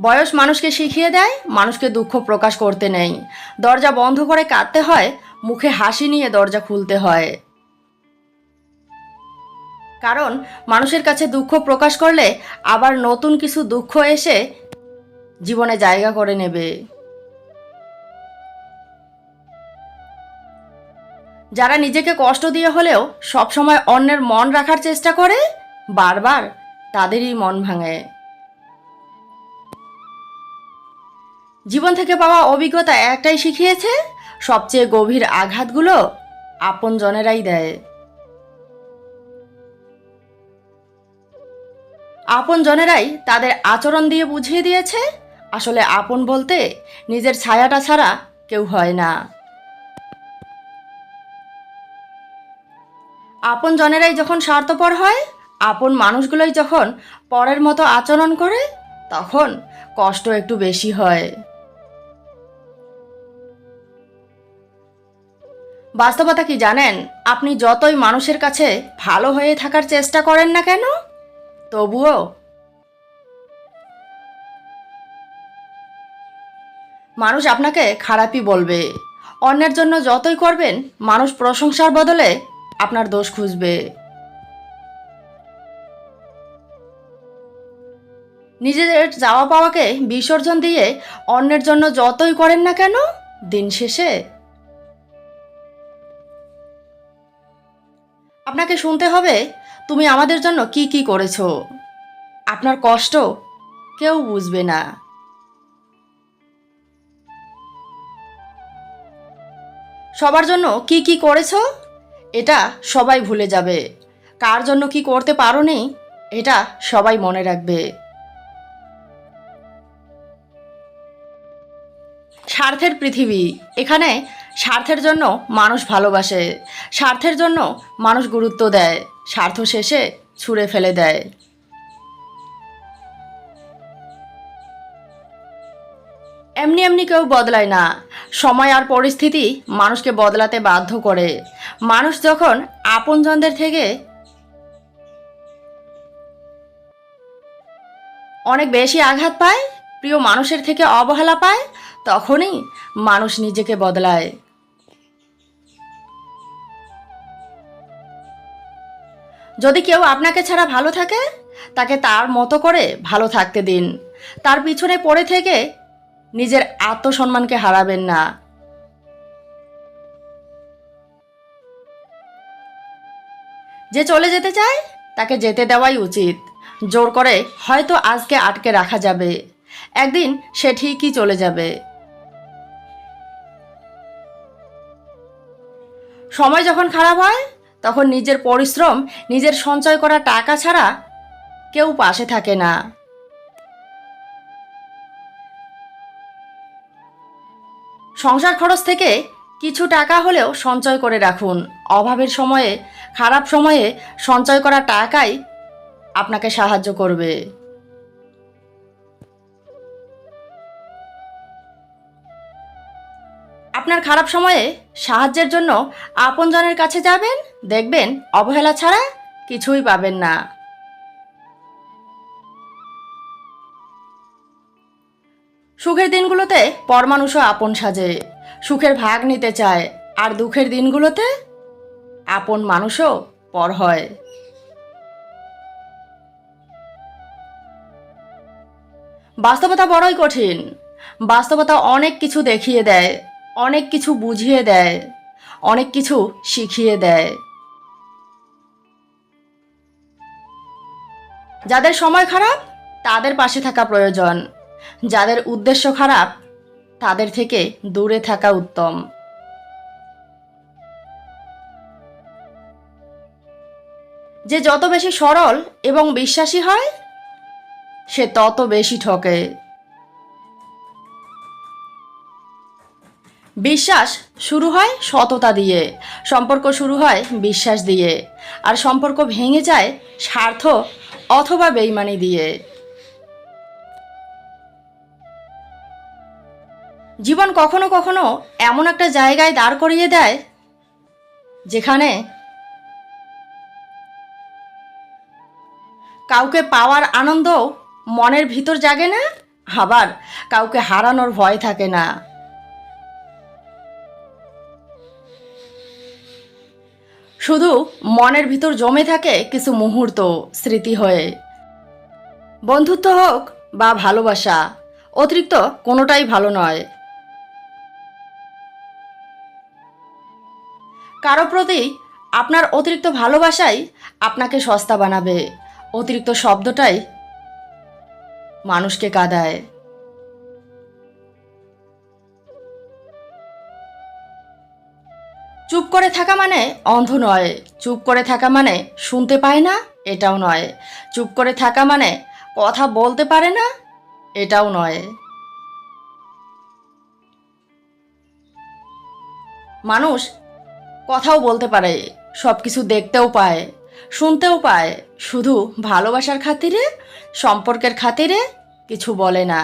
বয়স মানুষকে শিখিয়ে দেয়, মানুষকে দুঃখ প্রকাশ করতে নেই। দরজা বন্ধ করে কাঁদতে হয়, মুখে হাসি নিয়ে দরজা খুলতে হয়। কারণ মানুষের কাছে দুঃখ প্রকাশ করলে আবার নতুন কিছু দুঃখ এসে জীবনে জায়গা করে নেবে। যারা নিজেকে কষ্ট দিয়ে হলেও সবসময় অন্যের মন রাখার চেষ্টা করে, বারবার তাদেরই মন ভাঙে। জীবন থেকে পাওয়া অভিজ্ঞতা একটাই শিখিয়েছে, সবচেয়ে গভীর আঘাতগুলো আপন জনেরাই দেয়। আপন জনেরাই তাদের আচরণ দিয়ে বুঝিয়ে দিয়েছে, আসলে আপন বলতে নিজের ছায়াটা ছাড়া কেউ হয় না। আপন জনেরাই যখন স্বার্থপর হয়, আপন মানুষগুলোই যখন পরের মতো আচরণ করে, তখন কষ্ট একটু বেশি হয়। বাস্তবতা কি জানেন? আপনি যতই মানুষের কাছে ভালো হয়ে থাকার চেষ্টা করেন না কেন? তবুও মানুষ আপনাকে খারাপই বলবে। অন্যের জন্য যতই করবেন, মানুষ প্রশংসার বদলে আপনার দোষ খুঁজবে। নিজেদের যাওয়া পাওয়াকে বিসর্জন দিয়ে অন্যের জন্য যতই করেন না কেন, দিন শেষে আপনাকে শুনতে হবে? তুমি আমাদের জন্য কি কি করেছ? আপনার কষ্ট কেউ বুঝবে না। সবার জন্য কি কি করেছ? এটা সবাই ভুলে যাবে। কার জন্য কি করতে পারোনি? এটা সবাই মনে রাখবে। স্বার্থের পৃথিবী। এখানে স্বার্থের জন্য মানুষ ভালোবাসে। স্বার্থের জন্য মানুষ গুরুত্ব দেয়। স্বার্থ শেষে ছুঁড়ে ফেলে দেয়। এমনি এমনি কেউ বদলায় না। সময় আর পরিস্থিতি মানুষকে বদলাতে বাধ্য করে। মানুষ যখন আপনজনদের থেকে অনেক বেশি আঘাত পায়, প্রিয় মানুষের থেকে অবহেলা পায়, তখনই মানুষ নিজেকে বদলায়। যদি কেউ আপনাকে ছাড়া ভালো থাকে, তাকে তার মতো করে ভালো থাকতে দিন। তার পিছনে পড়ে থেকে নিজের আত্মসম্মানকে হারাবেন না। যে চলে যেতে চায়, তাকে যেতে দেওয়াই উচিত। জোর করে হয়তো আজকে আটকে রাখা যাবে। একদিন সে ঠিকই চলে যাবে। সময় যখন খারাপ হয় তখন নিজের পরিশ্রম, নিজের সঞ্চয় করা টাকা ছাড়া কেউ পাশে থাকে না। সংসার খরচ থেকে কিছু টাকা হলেও সঞ্চয় করে রাখুন। অভাবের সময়ে, খারাপ সময়ে সঞ্চয় করা টাকাই আপনাকে সাহায্য করবে। আপনার খারাপ সময়ে সাহায্যের জন্য আপনজনের কাছে যাবেন, দেখবেন অবহেলা ছাড়া কিছুই পাবেন না। সুখের দিনগুলোতে পরমানুষও আপন সাজে, সুখের ভাগ নিতে চায়, আর দুঃখের দিনগুলোতে আপন মানুষও পর হয়। বাস্তবতা বড়ই কঠিন, বাস্তবতা অনেক কিছু দেখিয়ে দেয় অনেক কিছু বুঝিয়ে দেয়, অনেক কিছু শিখিয়ে দেয়। যাদের সময় খারাপ, তাদের পাশে থাকা প্রয়োজন। যাদের উদ্দেশ্য খারাপ, তাদের থেকে দূরে থাকা উত্তম। যে যত বেশি সরল এবং বিশ্বাসী হয়, সে তত বেশি ঠকে। বিশ্বাস শুরু হয় সততা দিয়ে, সম্পর্ক শুরু হয় বিশ্বাস দিয়ে, আর সম্পর্ক ভেঙে যায় স্বার্থ অথবা বেইমানি দিয়ে। জীবন কখনো কখনো এমন একটা জায়গায় দাঁড় করিয়ে দেয়, যেখানে কাউকে পাওয়ার আনন্দ মনের ভিতর জাগে না, আবার কাউকে হারানোর ভয় থাকে না। শুধু মনের ভিতর জমে থাকে কিছু মুহূর্ত, স্মৃতি হয়ে। বন্ধুত্ব হোক বা ভালোবাসা, অতিরিক্ত কোনোটাই ভালো নয়। কারও প্রতি আপনার অতিরিক্ত ভালোবাসাই আপনাকে সস্তা বানাবে। অতিরিক্ত শব্দটাই মানুষকে কাঁদায়। চুপ করে থাকা মানে অন্ধ নয়। চুপ করে থাকা মানে শুনতে পায় না, এটাও নয়। চুপ করে থাকা মানে কথা বলতে পারে না, এটাও নয়। মানুষ কথাও বলতে পারে সব কিছু দেখতেও পায়, শুনতেও পায়। শুধু ভালোবাসার খাতিরে, সম্পর্কের খাতিরে কিছু বলে না।